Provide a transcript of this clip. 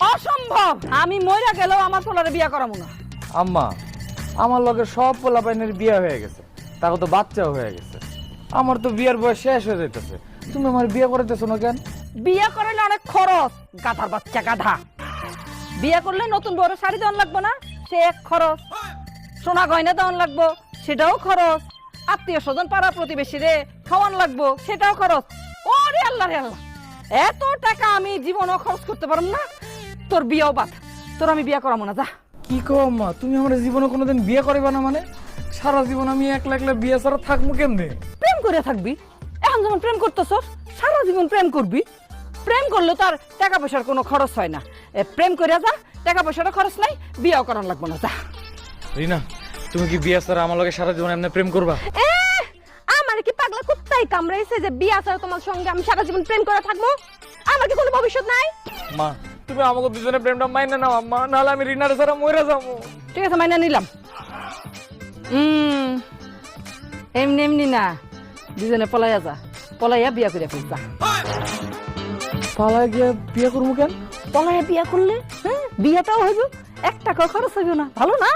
অসম্ভব! আমি মইরা গেলেও আমার পোলারে বিয়া করাবো না। আম্মা আমার লগে সব পোলাপাইনের বিয়ে হয়ে গেছে। তাকে তো বাচ্চাও হয়ে গেছে। আমার তো বিয়ের বয়স শেষ হয়ে যাইতেছে। তুমি আমার বিয়ে করতেছো না কেন? বিয়া করলে অনেক খরচ। গাধার বাচ্চা গাধা। বিয়া করলে নতুন বড় শাড়ি দেওয়ান লাগবো না? সে এক খরচ। সোনা গয়না দেওয়ান লাগবো সেটাও খরচ। আত্মীয় স্বজন পাড়া প্রতিবেশী রে খাওয়ান লাগবো সেটাও খরচ। ওরে আল্লাহ রে আল্লাহ! এত টাকা আমি জীবনও খরচ করতে পারব না। তোর বিয়েও বাদ। তোর আমি বিয়া করাবো না যা। কি কো আম্মা? তুমি আমার জীবনে কোনোদিন বিয়ে করবে না মানে? সারা জীবন আমি একলা একলা বিয়ে ছাড়া থাকব কেমনে? প্রেম করে থাকবি? এখন যেমন প্রেম করতেছস সারা জীবন প্রেম করবি? প্রেম করলে তো আর টাকা পয়সার কোনো খরচ হয় না। এ, প্রেম করে যা টাকা পয়সারও খরচ নাই বিয়েও করার লাগবো না যা। রিনা তুমি কি বিয়ে ছাড়া আমার লগে সারা জীবন এমনি প্রেম করবা? এহ, আমার কি পাগলা কুত্তাই কামড়াইছে যে বিয়া ছাড়া তোমার সঙ্গে আমি সারা জীবন প্রেম করে থাকব? আমার কি কোনো ভবিষ্যৎ নাই? মা তুমি আমাকে দুজনে প্রেমটা মাইনে নাও আম্মা। নাহলে আমি রিনার ছাড়া মরে যাব। ঠিক আছে মাইনা নিলাম। উম, এমনি এমনি না দুজনে পলাইয়া যা। পলাইয়া বিয়া করে ফেল যা। পালায় গিয়ে বিয়ে করব কেন? পলাইয়া বিয়া করলে হ্যাঁ বিয়াটাও হইব এক টাকা খরচ হইব না। ভালো না?